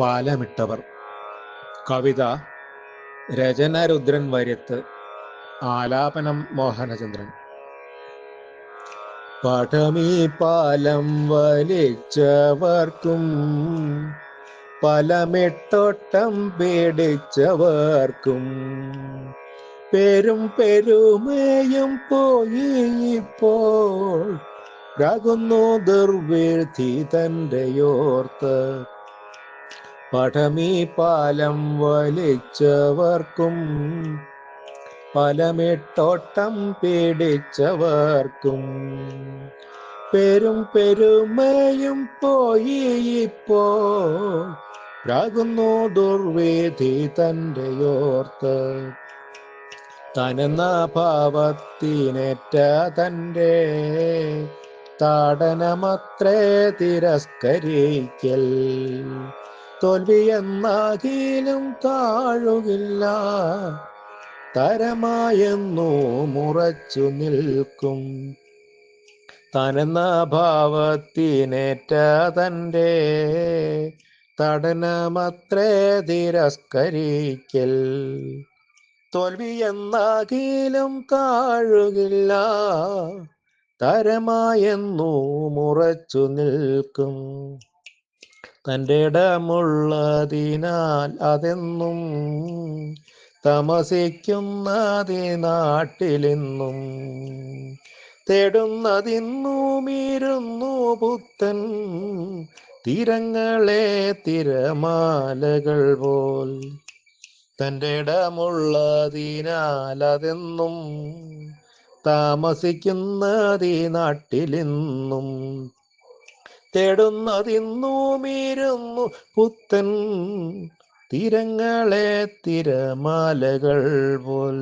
പാലമിട്ടവർ. കവിത രചന രുദ്രൻ വര്യത്ത് ആലാപനം മോഹനചന്ദ്രൻ. പടമീ പാലം വലിച്ചവർക്കും പലമിട്ടോട്ടം പേടിച്ചവർക്കും. പെരും പെരുമയും പോയി ഇപ്പോൾ രാകുന്നു ദുർവീഴ്ത്തി തന്റെയോർത്ത് പടമീ പാലം വലിച്ചവർക്കും പലമിട്ടോട്ടം പേടിച്ചവർക്കും. പെരും പെരുമയും പോയി ഇപ്പോ രാകുന്നു ദുർവേദി തന്റെയോർത്ത് തനെന്ന ഭാവത്തിനേറ്റ തന്റെ താടനമത്രേ തിരസ്കരിക്കൽ. തോൽവി എന്നാകിലും താഴുകില്ല. തരമായെന്നു മുറച്ചു നിൽക്കും. തനെന്ന ഭാവത്തിനേറ്റ തന്റെ തടനമത്രേ തിരസ്കരിക്കൽ. തോൽവി എന്നാകിലും താഴുകില്ല. തരമായെന്നു മുറച്ചു നിൽക്കും. തന്റെ ഇടമുള്ളതിനാൽ അതെന്നും തമസിക്കുന്നതി നാട്ടിലെന്നും തേടുന്നതിന്നുമിരുന്നു പുത്തൻ തീരങ്ങളെ തിരമാലകൾ പോൽ. തന്റെ ഇടമുള്ളതിനാൽ അതെന്നും താമസിക്കുന്നതി നാട്ടിലെന്നും തേടുന്നതിന്നുമിരുന്നു പുത്തൻ തിരങ്ങളെ തിരമാലകൾ പോൽ.